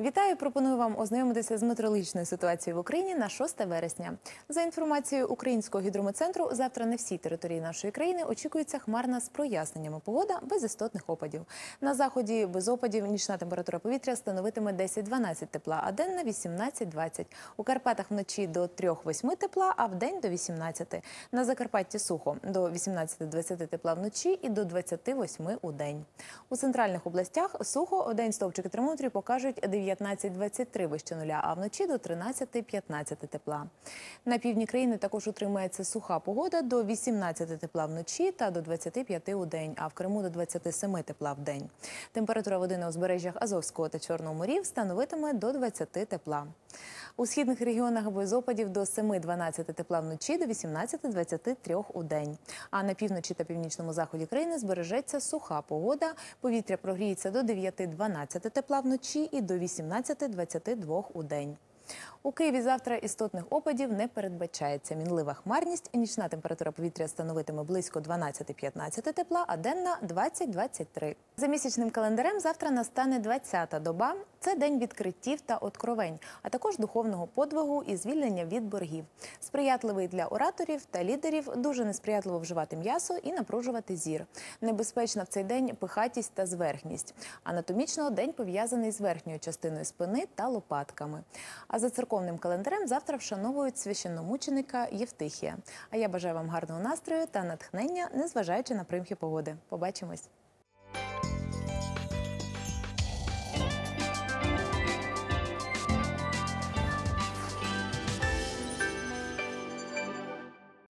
Вітаю! Пропоную вам ознайомитися з метеорологічною ситуацією в Україні на 6 вересня. За інформацією Українського гідрометцентру, завтра на всій території нашої країни очікується хмарна з проясненнями погода без істотних опадів. На заході без опадів нічна температура повітря становитиме 10-12 тепла, а денна 18-20. У Карпатах вночі до 3-8 тепла, а вдень до 18. На Закарпатті сухо до 18-20 тепла вночі і до 28 у день. У центральних областях сухо, день стовпчики термометрів покажуть 19-23 вище нуля, а вночі до 13-15 тепла. На півдні країни також утримається суха погода до 18 тепла вночі та до 25 у день, а в Криму до 27 тепла в день. Температура води на узбережжях Азовського та Чорного морів становитиме до 20 тепла. У східних регіонах без опадів до 7-12 тепла вночі, до 18-23 у день. А на півночі та північному заході країни збережеться суха погода. Повітря прогріється до 9-12 тепла вночі і до 18-22 у день. У Києві завтра істотних опадів не передбачається. Мінлива хмарність, нічна температура повітря становитиме близько 12-15 тепла, а денна 20-23. За місячним календарем завтра настане 20-та доба. Це день відкриттів та откровень, а також духовного подвигу і звільнення від боргів. Сприятливий для ораторів та лідерів, дуже несприятливо вживати м'ясо і напружувати зір. Небезпечна в цей день пихатість та зверхність. Анатомічно день пов'язаний з верхньою частиною спини та лопатками. А за церковним календарем завтра вшановують священномученика Євтихія. А я бажаю вам гарного настрою та натхнення, незважаючи на примхи погоди. Побачимось.